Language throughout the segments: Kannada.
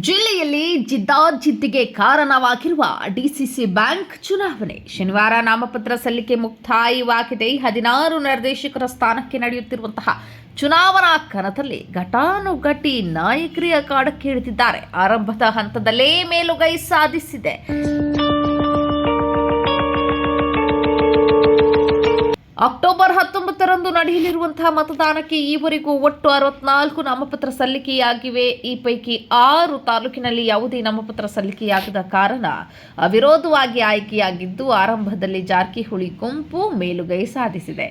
ಜಿಲ್ಲೆಯಲ್ಲಿ ಜಿದ್ದಾಜಿದ್ದಿಗೆ ಕಾರಣವಾಗಿರುವ ಡಿಸಿಸಿ ಬ್ಯಾಂಕ್ ಚುನಾವಣೆ. ಶನಿವಾರ ನಾಮಪತ್ರ ಸಲ್ಲಿಕೆ ಮುಕ್ತಾಯವಾಗಿದೆ. ಹದಿನಾರು ನಿರ್ದೇಶಕರ ಸ್ಥಾನಕ್ಕೆ ನಡೆಯುತ್ತಿರುವಂತಹ ಚುನಾವಣಾ ಕಣದಲ್ಲಿ ಘಟಾನುಘಟಿ ನಾಯಕರಿ ಕಾಡಕ್ಕೆ ಇಳಿದಿದ್ದಾರೆ ಆರಂಭದ ಹಂತದಲ್ಲೇ ಮೇಲುಗೈ ಸಾಧಿಸಿದೆ. ಅಕ್ಟೋಬರ್ ಹತ್ತೊಂಬತ್ತರಂದು ನಡೆಯಲಿರುವಂತಹ ಮತದಾನಕ್ಕೆ ಈವರೆಗೂ ಒಟ್ಟು ಅರವತ್ನಾಲ್ಕು ನಾಮಪತ್ರ ಸಲ್ಲಿಕೆಯಾಗಿವೆ. ಈ ಪೈಕಿ ಆರು ತಾಲೂಕಿನಲ್ಲಿ ಯಾವುದೇ ನಾಮಪತ್ರ ಸಲ್ಲಿಕೆಯಾಗದ ಕಾರಣ ಅವಿರೋಧವಾಗಿ ಆಯ್ಕೆಯಾಗಿದ್ದು, ಆರಂಭದಲ್ಲಿ ಜಾರಕಿಹೊಳಿ ಗುಂಪು ಮೇಲುಗೈ ಸಾಧಿಸಿದೆ.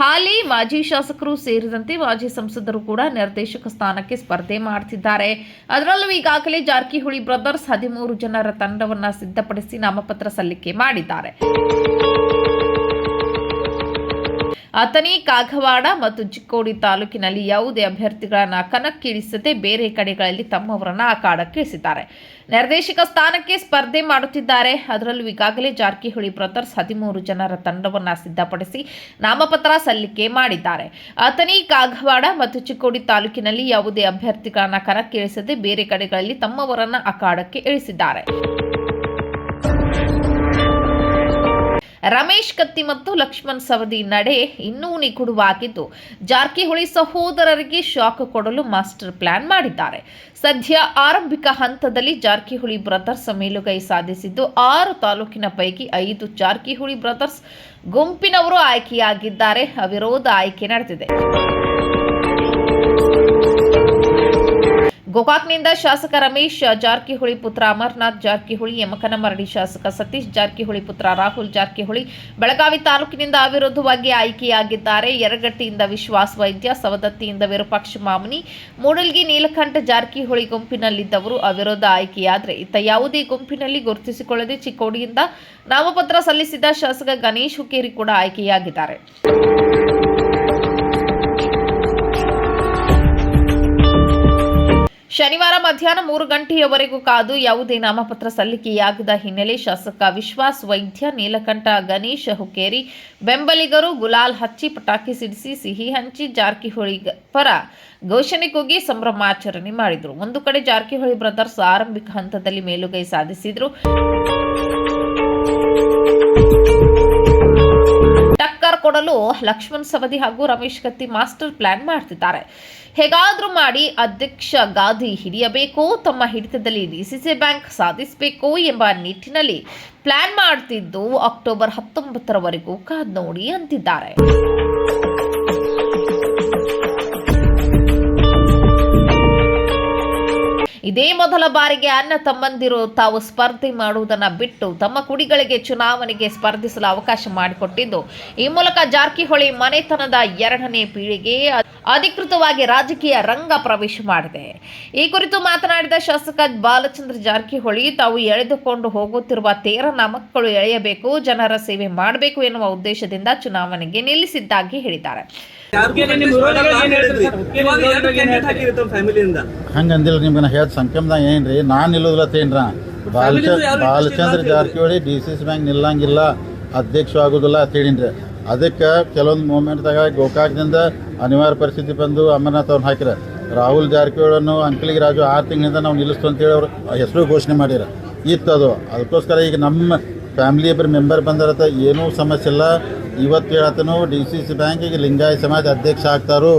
ಹಾಲಿ ಮಾಜಿ ಶಾಸಕರು ಸೇರಿದಂತೆ ಮಾಜಿ ಸಂಸದರು ಕೂಡ ನಿರ್ದೇಶಕ ಸ್ಥಾನಕ್ಕೆ ಸ್ಪರ್ಧೆ ಮಾಡ್ತಿದ್ದಾರೆ. ಅದರಲ್ಲೂ ಈಗಾಗಲೇ ಜಾರಕಿಹೊಳಿ ಬ್ರದರ್ಸ್ ಹದಿಮೂರು ಜನರ ತಂಡವನ್ನು ಸಿದ್ಧಪಡಿಸಿ ನಾಮಪತ್ರ ಸಲ್ಲಿಕೆ ಮಾಡಿದ್ದಾರೆ. ಅಥಣಿ ಕಾಗವಾಡ ಮತ್ತು ಚಿಕ್ಕೋಡಿ ತಾಲೂಕಿನಲ್ಲಿ ಯಾವುದೇ ಅಭ್ಯರ್ಥಿಗಳನ್ನ ಕಣಕ್ಕಿಳಿಸದೆ ಬೇರೆ ಕಡೆಗಳಲ್ಲಿ ತಮ್ಮವರನ್ನ ಅಖಾಡಕ್ಕಿಳಿಸಿದ್ದಾರೆ ನಿರ್ದೇಶಕ ಸ್ಥಾನಕ್ಕೆ ಸ್ಪರ್ಧೆ ಮಾಡುತ್ತಿದ್ದಾರೆ. ಅದರಲ್ಲೂ ಈಗಾಗಲೇ ಜಾರಕಿಹೊಳಿ ಬ್ರದರ್ಸ್ ಹದಿಮೂರು ಜನರ ತಂಡವನ್ನ ಸಿದ್ಧಪಡಿಸಿ ನಾಮಪತ್ರ ಸಲ್ಲಿಕೆ ಮಾಡಿದ್ದಾರೆ. ಅಥಣಿ ಕಾಗವಾಡ ಮತ್ತು ಚಿಕ್ಕೋಡಿ ತಾಲೂಕಿನಲ್ಲಿ ಯಾವುದೇ ಅಭ್ಯರ್ಥಿಗಳನ್ನ ಕಣಕ್ಕಿಳಿಸದೆ ಬೇರೆ ಕಡೆಗಳಲ್ಲಿ ತಮ್ಮವರನ್ನ ಅಖಾಡಕ್ಕೆ ಇಳಿಸಿದ್ದಾರೆ. ರಮೇಶ್ ಕತ್ತಿ ಮತ್ತು ಲಕ್ಷ್ಮಣ್ ಸವದಿ ನಡೆ ಇನ್ನೂ ನಿಗೂಢವಾಗಿದ್ದು ಜಾರಕಿಹೊಳಿ ಸಹೋದರರಿಗೆ ಶಾಕ್ ಕೊಡಲು ಮಾಸ್ಟರ್ ಪ್ಲಾನ್ ಮಾಡಿದ್ದಾರೆ. ಸದ್ಯ ಆರಂಭಿಕ ಹಂತದಲ್ಲಿ ಜಾರಕಿಹೊಳಿ ಬ್ರದರ್ಸ್ ಮೇಲುಗೈ ಸಾಧಿಸಿದ್ದು, ಆರು ತಾಲೂಕಿನ ಪೈಕಿ ಐದು ಜಾರಕಿಹೊಳಿ ಬ್ರದರ್ಸ್ ಗುಂಪಿನವರು ಆಯ್ಕೆಯಾಗಿದ್ದಾರೆ. ಅವಿರೋಧ ಆಯ್ಕೆ ನಡೆದಿದೆ. ಗೋಕಾಕ್ನಿಂದ ಶಾಸಕ ರಮೇಶ್, ಜಾರಕಿಹೊಳಿ ಪುತ್ರ ಅಮರ್ನಾಥ್, ಜಾರಕಿಹೊಳಿ ಯಮಕನಮರಡಿ ಶಾಸಕ ಸತೀಶ್, ಜಾರಕಿಹೊಳಿ ಪುತ್ರ ರಾಹುಲ್, ಜಾರಕಿಹೊಳಿ ಬೆಳಗಾವಿ ತಾಲೂಕಿನಿಂದ ಅವಿರೋಧವಾಗಿ ಆಯ್ಕೆಯಾಗಿದ್ದಾರೆ. ಯರಗಟ್ಟಿಯಿಂದ ವಿಶ್ವಾಸ್ ವೈದ್ಯ, ಸವದತ್ತಿಯಿಂದ ವಿರೂಪಾಕ್ಷ ಮಾಮನಿ, ಮೂಡಲ್ಗಿ ನೀಲಕಂಠ, ಜಾರಕಿಹೊಳಿ ಗುಂಪಿನಲ್ಲಿದ್ದವರು ಅವಿರೋಧ ಆಯ್ಕೆಯಾದರೆ ಇತ್ತ ಯಾವುದೇ ಗುಂಪಿನಲ್ಲಿ ಗುರುತಿಸಿಕೊಳ್ಳದೆ ಚಿಕ್ಕೋಡಿಯಿಂದ ನಾಮಪತ್ರ ಸಲ್ಲಿಸಿದ ಶಾಸಕ ಗಣೇಶ್ ಹುಕ್ಕೇರಿ ಕೂಡ ಆಯ್ಕೆಯಾಗಿದ್ದಾರೆ. ಶನಿವಾರ ಮಧ್ಯಾಹ್ನ ಮೂರು ಗಂಟೆಯವರೆಗೂ ಕಾದು ಯಾವುದೇ ನಾಮಪತ್ರ ಸಲ್ಲಿಕೆಯಾಗದ ಹಿನ್ನೆಲೆ ಶಾಸಕ ವಿಶ್ವಾಸ್ ವೈದ್ಯ, ನೀಲಕಂಠ ಗಣೇಶ ಹುಕ್ಕೇರಿ, ಬೆಂಬಲಿಗರು ಗುಲಾಲ್ ಹಚ್ಚಿ ಪಟಾಕಿ ಸಿಡಿಸಿ ಸಿಹಿ ಹಂಚಿ ಜಾರಕಿಹೊಳಿ ಪರ ಘೋಷಣೆ ಕೂಗಿ ಸಂಭ್ರಮಾಚರಣೆ ಮಾಡಿದರು. ಒಂದು ಕಡೆ ಜಾರಕಿಹೊಳಿ ಬ್ರದರ್ಸ್ ಆರಂಭಿಕ ಹಂತದಲ್ಲಿ ಮೇಲುಗೈ ಸಾಧಿಸಿದ್ರು. ಟಕ್ಕರ್ ಕೊಡಲು ಲಕ್ಷ್ಮಣ್ ಸವದಿ ಹಾಗೂ ರಮೇಶ್ ಕತ್ತಿ ಮಾಸ್ಟರ್ ಪ್ಲಾನ್ ಮಾಡ್ತಿದ್ದಾರೆ. ಹೇಗಾದ್ರೂ ಮಾಡಿ ಅಧ್ಯಕ್ಷ ಗಾದಿ ಹಿಡಿಯಬೇಕು, ತಮ್ಮ ಹಿಡಿತದಲ್ಲಿ ಡಿಸಿಸಿ ಬ್ಯಾಂಕ್ ಸಾಧಿಸಬೇಕು ಎಂಬ ನಿಟ್ಟಿನಲ್ಲಿ ಪ್ಲಾನ್ ಮಾಡ್ತಿದ್ದು ಅಕ್ಟೋಬರ್ ಹತ್ತೊಂಬತ್ತರವರೆಗೂ ಕಾದ್ ನೋಡಿ ಅಂತಿದ್ದಾರೆ. ಇದೇ ಮೊದಲ ಬಾರಿಗೆ ಅಣ್ಣ ತಮ್ಮಂದಿರು ತಾವು ಸ್ಪರ್ಧೆ ಮಾಡುವುದನ್ನು ಬಿಟ್ಟು ತಮ್ಮ ಕುಡಿಗಳಿಗೆ ಚುನಾವಣೆಗೆ ಸ್ಪರ್ಧಿಸಲು ಅವಕಾಶ ಮಾಡಿಕೊಟ್ಟಿದ್ದು. ಈ ಮೂಲಕ ಜಾರಕಿಹೊಳಿ ಮನೆತನದ ಎರಡನೇ ಪೀಳಿಗೆ ಅಧಿಕೃತವಾಗಿ ರಾಜಕೀಯ ರಂಗ ಪ್ರವೇಶ ಮಾಡಿದೆ. ಈ ಕುರಿತು ಮಾತನಾಡಿದ ಶಾಸಕ ಬಾಲಚಂದ್ರ ಜಾರಕಿಹೊಳಿ, ತಾವು ಎಳೆದುಕೊಂಡು ಹೋಗುತ್ತಿರುವ ತೇರ ಮಕ್ಕಳು ಎಳೆಯಬೇಕು, ಜನರ ಸೇವೆ ಮಾಡಬೇಕು ಎನ್ನುವ ಉದ್ದೇಶದಿಂದ ಚುನಾವಣೆಗೆ ನಿಲ್ಲಿಸಿದ್ದಾಗಿ ಹೇಳಿದ್ದಾರೆ. ಹಂಗಂದಿಲ್ಲ, ನಿಮ್ಗೆ ನಾ ಹೇಳ್ದ ಸಂಖ್ಯಮ್ದಾಗ ಏನ್ರಿ? ನಾನು ನಿಲ್ಲೋದಿಲ್ಲ ತೇನ್ರ. Balachandra Balachandra Jarakiholi D C C bank ನಿಲ್ಲಂಗಿಲ್ಲ, ಅಧ್ಯಕ್ಷ ಆಗೋದಿಲ್ಲ ಅಂತೇಳಿನ್ರಿ ಅದಕ್ಕೆ ಕೆಲವೊಂದು ಮೂಮೆಂಟ್ದಾಗ ಗೋಕಾಕ್ದಿಂದ ಅನಿವಾರ್ಯ ಪರಿಸ್ಥಿತಿ ಬಂದು ಅಮರನಾಥ್ ಅವ್ರನ್ನ ಹಾಕಿರ. ರಾಹುಲ್ ಜಾರಕಿಹೊಳನ್ನು ಅಂಕಲಿಗೆ ರಾಜು ಆರು ತಿಂಗಳಿಂದ ನಾವು ನಿಲ್ಲಿಸ್ತು ಅಂತೇಳಿ ಅವ್ರು ಹೆಸರು ಘೋಷಣೆ ಮಾಡ್ಯಾರ ಇತ್ತು ಅದು. ಅದಕ್ಕೋಸ್ಕರ ಈಗ ನಮ್ಮ ಫ್ಯಾಮಿಲಿ ಇಬ್ಬರು ಮೆಂಬರ್ ಬಂದಿರತ್ತ ಏನೂ ಸಮಸ್ಯೆ ಇಲ್ಲ. ಇವತ್ತು ಹೇಳತ್ತನು ಡಿ ಸಿ ಸಿ ಬ್ಯಾಂಕಿಗೆ ಲಿಂಗಾಯತ ಸಮಾಜ ಅಧ್ಯಕ್ಷ ಆಗ್ತಾರು.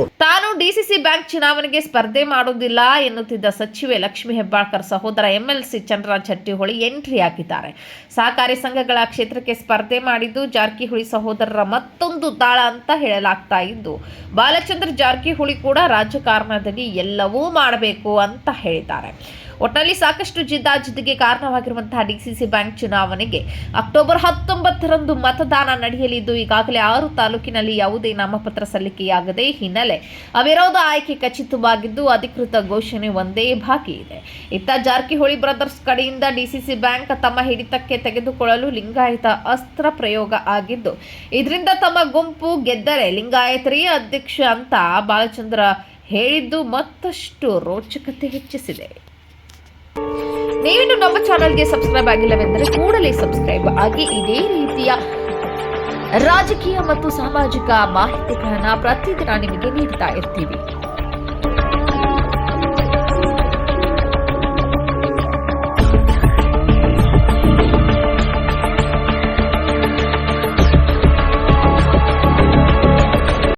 ಡಿಸಿಸಿ ಬ್ಯಾಂಕ್ ಚುನಾವಣೆಗೆ ಸ್ಪರ್ಧೆ ಮಾಡುವುದಿಲ್ಲ ಎನ್ನುತ್ತಿದ್ದ ಸಚಿವೆ ಲಕ್ಷ್ಮಿ ಹೆಬ್ಬಾಳ್ಕರ್ ಸಹೋದರ ಎಂಎಲ್ಸಿ ಚಂದ್ರರಾಜ್ ಹಟ್ಟಿಹೊಳಿ ಎಂಟ್ರಿ ಹಾಕಿದ್ದಾರೆ. ಸಹಕಾರಿ ಸಂಘಗಳ ಕ್ಷೇತ್ರಕ್ಕೆ ಸ್ಪರ್ಧೆ ಮಾಡಿದ್ದು ಜಾರಕಿಹೊಳಿ ಸಹೋದರರ ಮತ್ತೊಂದು ತಾಳ ಅಂತ ಹೇಳಲಾಗ್ತಾ ಇದ್ದು, ಬಾಲಚಂದ್ರ ಜಾರಕಿಹೊಳಿ ಕೂಡ ರಾಜಕಾರಣದಲ್ಲಿ ಎಲ್ಲವೂ ಮಾಡಬೇಕು ಅಂತ ಹೇಳಿದ್ದಾರೆ. ಒಟ್ಟಿನಲ್ಲಿ ಸಾಕಷ್ಟು ಜಿದ್ದಾಜಿದ್ದಿಗೆ ಕಾರಣವಾಗಿರುವಂತಹ ಡಿಸಿಸಿ ಬ್ಯಾಂಕ್ ಚುನಾವಣೆಗೆ ಅಕ್ಟೋಬರ್ ಹತ್ತೊಂಬತ್ತರಂದು ಮತದಾನ ನಡೆಯಲಿದ್ದು, ಈಗಾಗಲೇ ಆರು ತಾಲೂಕಿನಲ್ಲಿ ಯಾವುದೇ ನಾಮಪತ್ರ ಸಲ್ಲಿಕೆಯಾಗದೆ ಹಿನ್ನೆಲೆ ಅವಿರೋಧ ಆಯ್ಕೆ ಖಚಿತವಾಗಿದ್ದು, ಅಧಿಕೃತ ಘೋಷಣೆ ಒಂದೇ ಬಾಕಿ ಇದೆ. ಇತ್ತ ಜಾರಕಿಹೊಳಿ ಬ್ರದರ್ಸ್ ಕಡೆಯಿಂದ ಡಿಸಿಸಿ ಬ್ಯಾಂಕ್ ತಮ್ಮ ಹಿಡಿತಕ್ಕೆ ತೆಗೆದುಕೊಳ್ಳಲು ಲಿಂಗಾಯತ ಅಸ್ತ್ರ ಪ್ರಯೋಗ ಆಗಿದ್ದು, ಇದರಿಂದ ತಮ್ಮ ಗುಂಪು ಗೆದ್ದರೆ ಲಿಂಗಾಯತರೇ ಅಧ್ಯಕ್ಷ ಅಂತ ಬಾಲಚಂದ್ರ ಹೇಳಿದ್ದು ಮತ್ತಷ್ಟು ರೋಚಕತೆ ಹೆಚ್ಚಿಸಿದೆ. ನೀವಿನ್ನು ನಮ್ಮ ಚಾನಲ್ಗೆ ಸಬ್ಸ್ಕ್ರೈಬ್ ಆಗಿಲ್ಲವೆಂದರೆ ಕೂಡಲೇ ಸಬ್ಸ್ಕ್ರೈಬ್ ಆಗಿ ಇದೇ ರೀತಿಯ ರಾಜಕೀಯ ಮತ್ತು ಸಾಮಾಜಿಕ ಮಾಹಿತಿಗಳನ್ನು ಪ್ರತಿದಿನ ನಿಮಗೆ ನೀಡ್ತಾ ಇರ್ತೀವಿ.